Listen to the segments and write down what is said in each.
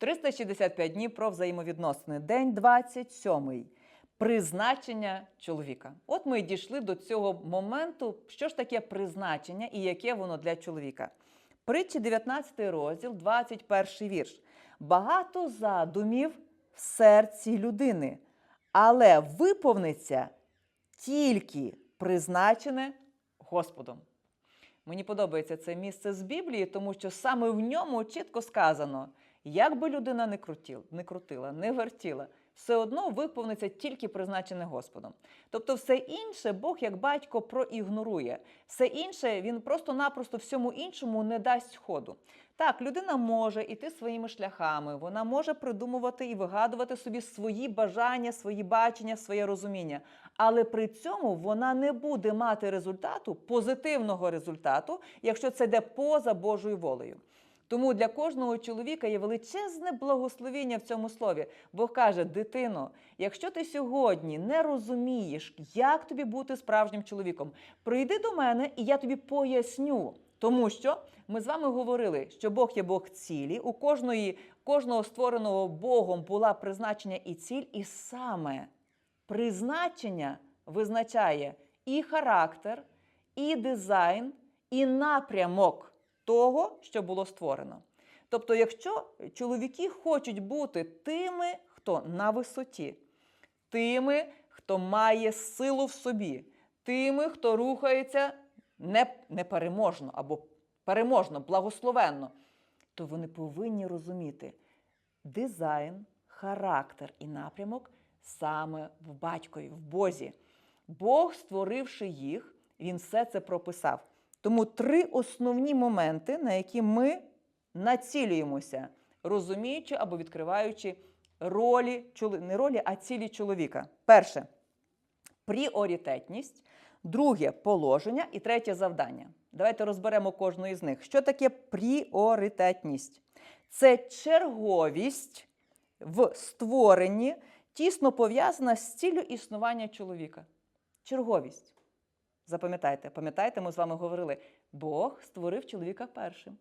365 днів про взаємовідносини. День 27. Призначення чоловіка. От ми і дійшли до цього моменту, що ж таке призначення і яке воно для чоловіка. Притчі 19 розділ, 21 вірш. Багато задумів в серці людини, але виповниться тільки призначене Господом. Мені подобається це місце з Біблії, тому що саме в ньому чітко сказано, як би людина не крутіла, не крутила, не вертіла, все одно виповниться тільки призначене Господом. Тобто, все інше Бог, як батько, проігнорує. Все інше він просто-напросто всьому іншому не дасть ходу. Так, людина може йти своїми шляхами, вона може придумувати і вигадувати собі свої бажання, свої бачення, своє розуміння. Але при цьому вона не буде мати результату, позитивного результату, якщо це йде поза Божою волею. Тому для кожного чоловіка є величезне благословіння в цьому слові. Бог каже: дитино, якщо ти сьогодні не розумієш, як тобі бути справжнім чоловіком, прийди до мене, і я тобі поясню. Тому що ми з вами говорили, що Бог є Бог цілі, у кожної, кожного створеного Богом була призначення і ціль, і саме призначення визначає і характер, і дизайн, і напрямок того, що було створено. Тобто, якщо чоловіки хочуть бути тими, хто на висоті, тими, хто має силу в собі, тими, хто рухається непереможно або переможно, благословенно, то вони повинні розуміти дизайн, характер і напрямок саме в батькові, в Бозі. Бог, створивши їх, він все це прописав. Тому три основні моменти, на які ми націлюємося, розуміючи або відкриваючи ролі, не ролі, а цілі чоловіка. Перше пріоритетність, друге положення і третє завдання. Давайте розберемо кожну із них. Що таке пріоритетність? Це черговість в створенні, тісно пов'язана з ціллю існування чоловіка. Черговість. Запам'ятайте, пам'ятаєте, ми з вами говорили, Бог створив чоловіка першим.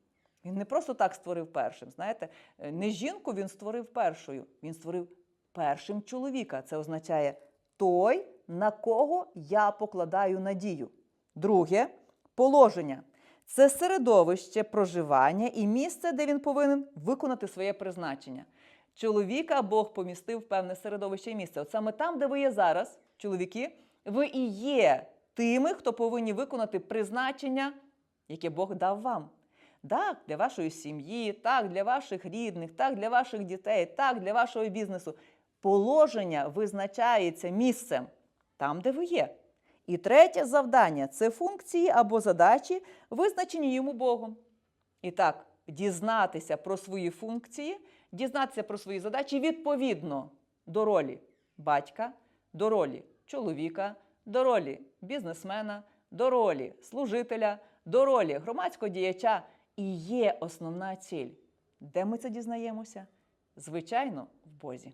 Він не просто так створив першим. Знаєте, Е, не жінку він створив першою, він створив першим чоловіка. Це означає той, на кого я покладаю надію. Друге положення. Це середовище проживання і місце, де він повинен виконати своє призначення. Чоловіка Бог помістив в певне середовище і місце. От саме там, де ви є зараз, чоловіки, ви і є тими, хто повинні виконати призначення, яке Бог дав вам. Так, для вашої сім'ї, так, для ваших рідних, так, для ваших дітей, так, для вашого бізнесу. Положення визначається місцем там, де ви є. І третє завдання це функції або задачі, визначені йому Богом. І так, дізнатися про свої функції, дізнатися про свої задачі відповідно до ролі батька, до ролі чоловіка, до ролі бізнесмена, до ролі служителя, до ролі громадського діяча. І є основна ціль. Де ми це дізнаємося? Звичайно, в Бозі.